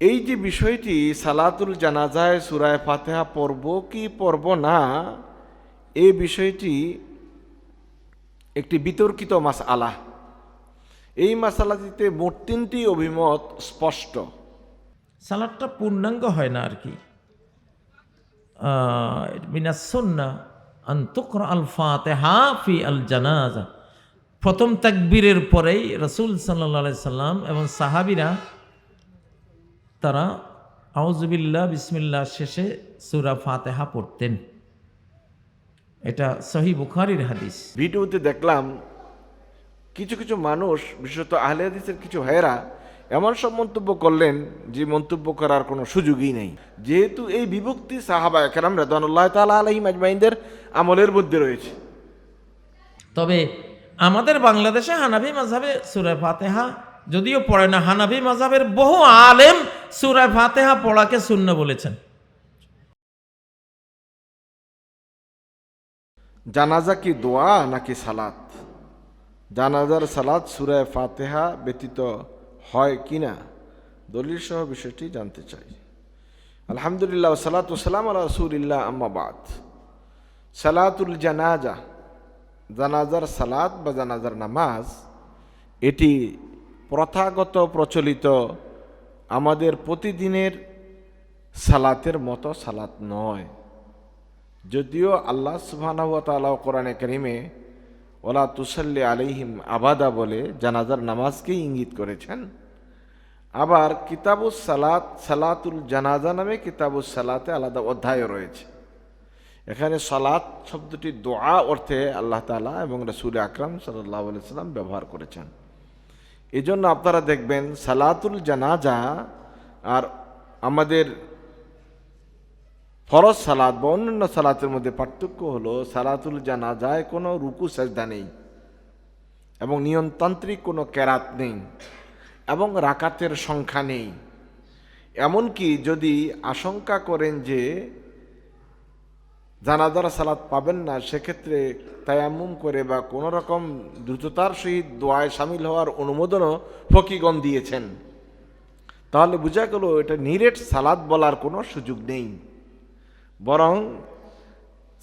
এই যে বিষয়টি সালাতুল জানাজায় সুরায় ফাতেহা পর্ব কি পর্ব না এই বিষয়টি একটি বিতর্কিত মাস আলা এই মাসালাটিতে মোট তিনটি অভিমত স্পষ্ট। সালাদটা পূর্ণাঙ্গ হয় না আর কি। আল ফি আল জানাজা। প্রথম তাকবীরের পরেই রসুল সাল্লা সাল্লাম এবং সাহাবিরা তারা আউজুবিল্লাহ বিসমিল্লাহ শেষে সুরা ফাতেহা পড়তেন। এটা সহি বুখারির হাদিস। ভিডিওতে দেখলাম কিছু কিছু মানুষ বিশেষত আহলে হাদিসের কিছু ভাইয়েরা এমন সব মন্তব্য করলেন যে মন্তব্য করার কোনো সুযোগই নেই। যেহেতু এই বিভক্তি সাহাবা একরাম রেদানুল্লাহ তালা আলহিম আজমাইনদের আমলের মধ্যে রয়েছে। তবে আমাদের বাংলাদেশে হানাবি মাঝাবে সুরা ফাতেহা যদিও পড়ে না হানাবি মাঝাবের বহু আলেম সুরা ফাতেহা পড়াকে শূন্য বলেছেন। জানাজা কি দোয়া নাকি সালাত? জানাজার সালাত সুরায় ফাতেহা ব্যতীত হয় কি না দলিল সহ বিষয়টি জানতে চাই। আলহামদুলিল্লাহ সালাত সালাম আল্লাহ রসুলিল্লাহ আম্মাবাদ সালাতুল জানাজা, জানাজার সালাত বা জানাজার নামাজ, এটি প্রথাগত প্রচলিত আমাদের প্রতিদিনের সালাতের মতো সালাত নয়। যদিও আল্লাহ তাআলা কোরআনে কারিমে ওলা তুসাল্লি আলাইহিম আবাদা বলে জানাজার নামাজকেই ইঙ্গিত করেছেন, আবার কিতাবুস সালাত, সালাতুল জানাজা নামে কিতাবুস সালাতে আলাদা অধ্যায়ও রয়েছে। এখানে সালাত শব্দটি দোয়া অর্থে আল্লাহ তাআলা এবং রসুল আকরাম সাল্লাহ সাল্লাম ব্যবহার করেছেন। এই জন্য আপনারা দেখবেন সালাতুল জানাজা আর আমাদের ফরজ সালাত বা অন্যান্য সালাতের মধ্যে পার্থক্য হলো সালাতুল জানাজায় কোনো রুকু, সাজদা নেই এবং নিয়মতান্ত্রিক কোনো ক্যারাত নেই এবং রাকাতের সংখ্যা নেই। এমনকি যদি আশঙ্কা করেন যে জানাজার সালাত পাবেন না, সেক্ষেত্রে তায়াম্মুম করে বা কোনো রকম দ্রুততার সহিত দোয়ায় সামিল হওয়ার অনুমোদনও ফকিগণ দিয়েছেন। তাহলে বোঝা গেল এটা নিরেট সালাদ বলার কোনো সুযোগ নেই। বরং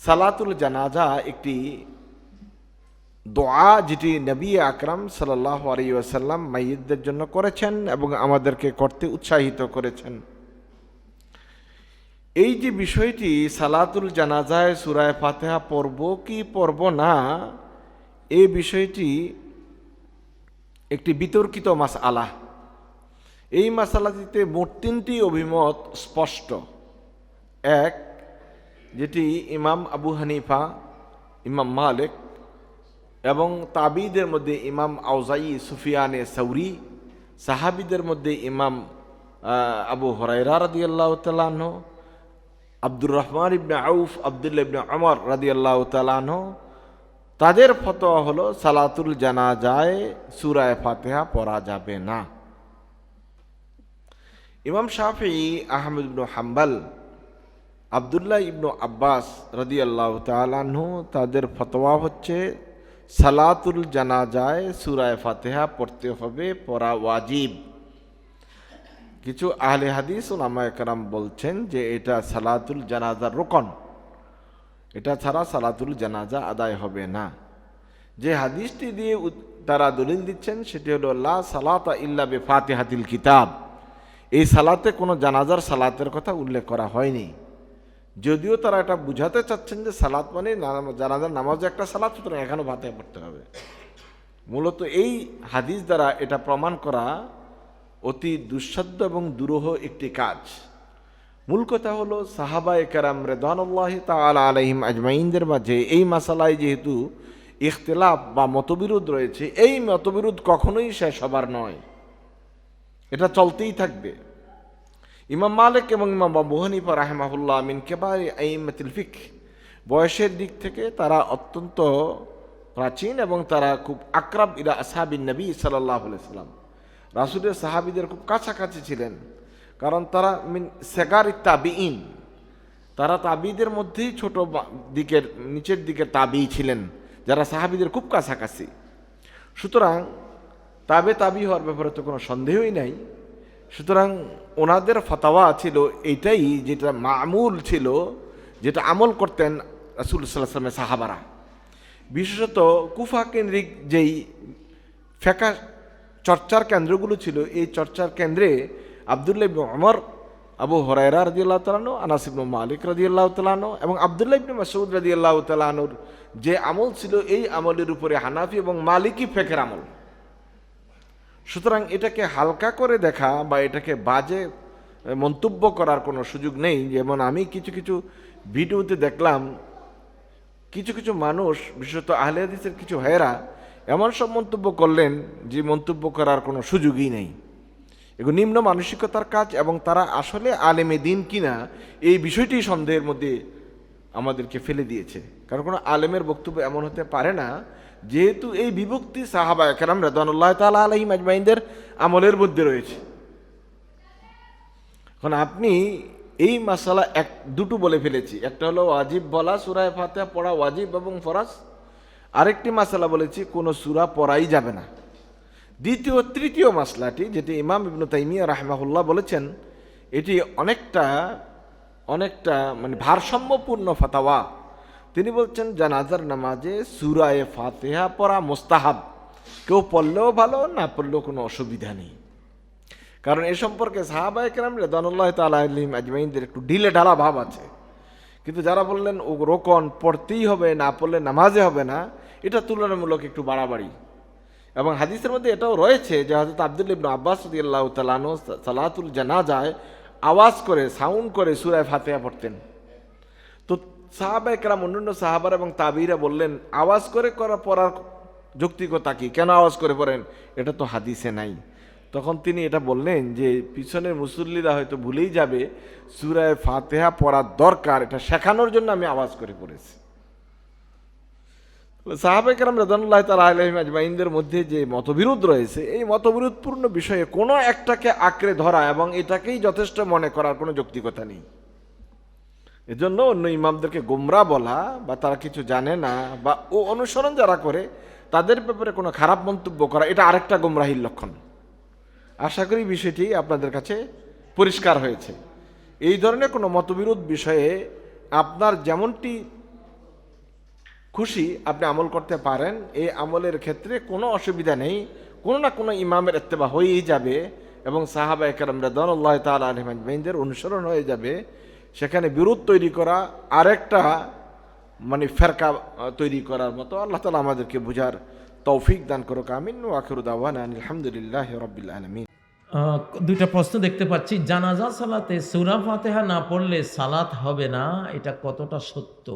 সালাতুল জানাজা একটি দোয়া যেটি নবী আকরাম সাল্লাহ আলী আসাল্লাম মাইয়দের জন্য করেছেন এবং আমাদেরকে করতে উৎসাহিত করেছেন। এই যে বিষয়টি সালাতুল জানাজায় সুরায় ফাতেহা পর্ব কি পর্ব না এই বিষয়টি একটি বিতর্কিত মাস আলাহ এই মাসালাটিতে মোট তিনটি অভিমত স্পষ্ট। এক, যেটি ইমাম আবু হানিফা, ইমাম মালিক এবং তাবিদের মধ্যে ইমাম আউজাই সুফিয়ানে সৌরি সাহাবিদের মধ্যে ইমাম আবু হরাইরা রাদি আল্লাহ তালাহ আব্দুর রহমান ইবনে আউফ আবদুল্লা ইবনে আমর রাদি আল্লাহ তালাহ তাদের ফতোয়া হলো, সালাতুল জানাজায় সুরায় ফাতেহা পড়া যাবে না। ইমাম শাফি, আহমেদ ইবনু হাম্বাল, আবদুল্লাহ ইবনু আব্বাস রদি আল্লাহ তালাহু তাদের ফতোয়া হচ্ছে, সালাতুল জানাজায় সুরায় ফাতেহা পড়তে হবে, পড়া ওয়াজিব। কিছু আহলে হাদিস ওলামা একরাম বলছেন যে এটা সালাতুল জানাজার রোকন। এটা ছাড়া সালাতুল জানাজা আদায় হবে না। যে হাদিসটি দিয়ে তারা দলিল দিচ্ছেন সেটি হলো, লা সালাতা ইল্লা বে ফাতিহাতিল কিতাব। এই সালাতে কোনো জানাজার সালাতের কথা উল্লেখ করা হয়নি। যদিও তারা এটা বুঝাতে চাচ্ছেন যে সালাত মানে জানাজার নামাজ একটা সালাত, সুতরাং এখানেও ভাতে পড়তে হবে। মূলত এই হাদিস দ্বারা এটা প্রমাণ করা অতি দুঃসাধ্য এবং দুরূহ একটি কাজ। মূল কথা হলো সাহাবা একরাম রেদানুল্লাহ তালা আলহিম আজমাইনদের মাঝে এই মাসালায় যেহেতু ইখতলাফ বা মতবিরোধ রয়েছে, এই মতবিরোধ কখনোই শেষ হবার নয়। এটা চলতেই থাকবে। ইমাম মালিক এবং ইমাম আবু হানিফা রাহেমাহুল্লাহ মিন কেবার আইমাতিল বয়সের দিক থেকে তারা অত্যন্ত প্রাচীন এবং তারা খুব আকরাব ইরা আসাবিন নবী সাল্লাহ সাল্লাম। রাসুলের সাহাবিদের খুব কাছাকাছি ছিলেন। কারণ তারা মিন সেগার তাবিইন তারা তাবিদের মধ্যেই ছোট দিকের, নিচের দিকের তাবি ছিলেন, যারা সাহাবিদের খুব কাছাকাছি। সুতরাং তাবে তাবি হওয়ার ব্যাপারে তো কোনো সন্দেহই নাই। সুতরাং ওনাদের ফতাওয়া ছিল এটাই যেটা মামুল ছিল, যেটা আমল করতেন রাসুল সাল্লাহামের সাহাবারা। বিশেষত কুফা কেন্দ্রিক যেই ফেকা চর্চার কেন্দ্রগুলো ছিল। এই চর্চার কেন্দ্রে আবদুল্লাহ ইবনু অমর আবু হরাইরা রাজি আল্লাহ তালানো আনাস মালিক রাজি আল্লাহ তালানো এবং আবদুল্লাহ ইবনু মাসুদ রাজি আল্লাহ তালানুর যে আমল ছিল, এই আমলের উপরে হানাফি এবং মালিকি ফেকের আমল। সুতরাং এটাকে হালকা করে দেখা বা এটাকে বাজে মন্তব্য করার কোনো সুযোগ নেই। যেমন আমি কিছু কিছু ভিডিওতে দেখলাম, কিছু কিছু মানুষ, বিশেষত আহলে হাদিসের কিছু ভাইয়েরা এমন সব মন্তব্য করলেন যে মন্তব্য করার কোনো সুযোগই নেই। এগুলো নিম্ন মানসিকতার কাজ এবং তারা আসলে আলেমে দিন কিনা, এই বিষয়টি সন্দেহের মধ্যে আমাদেরকে ফেলে দিয়েছে। কারণ কোনো আলেমের বক্তব্য এমন হতে পারে না, যেহেতু এই বিভক্তি সাহাবা কেরাম রেদানুল্লাহ তালা আলহিম আজমাইনদের আমলের মধ্যে রয়েছে। এখন আপনি এই মাসালা এক, দুটো বলে ফেলেছি। একটা হলো ওয়াজিব বলা সুরায় ফাতেহা পড়া ওয়াজিব এবং ফরাজ। আরেকটি মাসালা বলেছি, কোনো সুরা পড়াই যাবে না। দ্বিতীয় তৃতীয় মাসলাটি, যেটি ইমাম ইবনু তাইমিয়া রাহমাহুল্লাহ বলেছেন, এটি অনেকটা অনেকটা মানে ভারসাম্যপূর্ণ ফাতাওয়া। তিনি বলছেন, জানাজার নামাজে সুরায়ে ফাতেহা পড়া মোস্তাহাব। কেউ পড়লেও ভালো, না পড়লেও কোনো অসুবিধা নেই। কারণ এ সম্পর্কে সাহাবায় কেরাম রেদানুল্লাহ তালা আলিম আজমাইনদের একটু ঢিলে ঢালা ভাব আছে। কিন্তু যারা বললেন, ও রোকন পড়তেই হবে, না পড়লে নামাজে হবে না এটা তুলনামূলক একটু বাড়াবাড়ি। এবং হাদিসের মধ্যে এটাও রয়েছে যে হজরত আব্দুল ইবনু আব্বাস আল্লাহ তালানো সালাতুল জানাজায় আওয়াজ করে, সাউন্ড করে সুরায় ফাতেহা পড়তেন। তো সাহাবা একরাম, অন্যান্য সাহাবার এবং তাবিরা বললেন, আওয়াজ করে করা পড়ার যৌক্তিকতা কি? কেন আওয়াজ করে পড়েন? এটা তো হাদিসে নাই। তখন তিনি এটা বললেন যে, পিছনের মুসল্লিরা হয়তো ভুলেই যাবে, সুরায় ফাতেহা পড়ার দরকার, এটা শেখানোর জন্য আমি আওয়াজ করে পড়েছি। সাহাবেকরাম রদানুল্লাহ তালা আলহিম আজমাইনদের মধ্যে যে মতবিরোধ রয়েছে, এই মতবিরোধপূর্ণ বিষয়ে কোনো একটাকে আঁকড়ে ধরা এবং এটাকেই যথেষ্ট মনে করার কোনো যৌক্তিকতা নেই। এজন্য অন্য ইমামদেরকে গোমরা বলা বা তারা কিছু জানে না বা ও অনুসরণ যারা করে, তাদের ব্যাপারে কোনো খারাপ মন্তব্য করা, এটা আরেকটা গোমরাহির লক্ষণ। আশা করি বিষয়টি আপনাদের কাছে পরিষ্কার হয়েছে। এই ধরনের কোনো মতবিরোধ বিষয়ে আপনার যেমনটি খুশি আপনি আমল করতে পারেন, এই আমলের ক্ষেত্রে কোনো অসুবিধা নেই। কোনো না কোনো ইমামের এত্তেবা হয়েই যাবে এবং সাহাবা একরাম রেদানুল্লাহ তাল আলহিমাজমাইনদের অনুসরণ হয়ে যাবে। সেখানে বিরোধ তৈরি করা, আরেকটা মানে ফেরকা তৈরি করার মতো আল্লাহ তালা আমাদেরকে বুঝার তৌফিক দান করুক, আমিন। ওয়াকিরুদ্দাওয়ান আলহামদুলিল্লাহ রবিল আলমিন। দুইটা প্রশ্ন দেখতে পাচ্ছি। জানাজা, সালাতে সুরা ফাতেহা না পড়লে সালাত হবে না? এটা কতটা সত্য?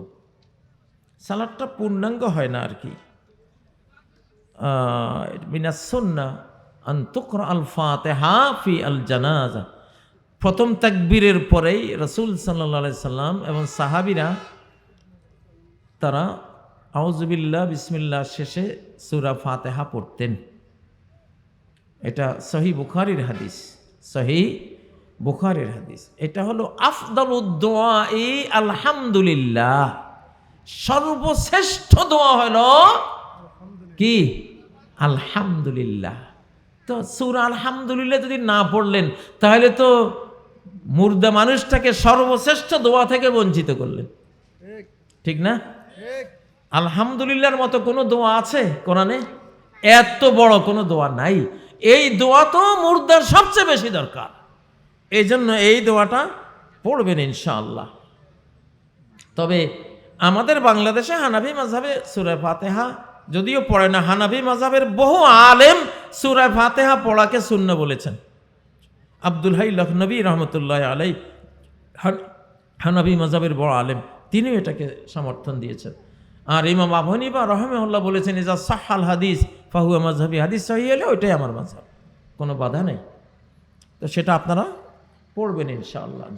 সালাদটা পূর্ণাঙ্গ হয় না আর কি। মিনাসন্না আন্তকর আল ফাতেহা আল জানাজা। প্রথম তাকবীরের পরেই রসুল সাল্লা সাল্লাম এবং সাহাবিরা তারা আউজবিল্লা বিসমিল্লা শেষে সুরা ফাতেহা পড়তেন। এটা সহি বুখারির হাদিস সহি বুখারির হাদিস। এটা হলো আফদল দোয়া এই আলহামদুলিল্লাহ। সর্বশ্রেষ্ঠ দোয়া হলো কি? আলহামদুলিল্লাহ। তো সুর আলহামদুলিল্লাহ যদি না পড়লেন, তাহলে তো মুর্দা মানুষটাকে সর্বশ্রেষ্ঠ দোয়া থেকে বঞ্চিত করলেন। ঠিক না? আলহামদুলিল্লাহর মতো কোনো দোয়া আছে কোরআনে? এত বড় কোনো দোয়া নাই। এই দোয়া তো মুর্দার সবচেয়ে বেশি দরকার। এই জন্য এই দোয়াটা পড়বেন ইনশাআল্লাহ। তবে আমাদের বাংলাদেশে হানাভি মাঝাবে সুরে ফাতেহা, যদিও পড়ে না হানাভি মাঝাবের বহু আলেম সুরে ফাতেহা পড়াকে শূন্য বলেছেন। আব্দুল হাই লখনবী রহমতুল্লাহ আলাই হান- হানাবি মজাবের বড় আলেম, তিনিও এটাকে সমর্থন দিয়েছেন। আর ইমাম আবহানিবা রহমেউল্লাহ বলেছেন যে সাহাল হাদিস, ফাহুয়া মজহাবি হাদিস সহি হলে ওইটাই আমার মজাব কোনো বাধা নেই। তো সেটা আপনারা পড়বেন ইনশাআল্লাহ।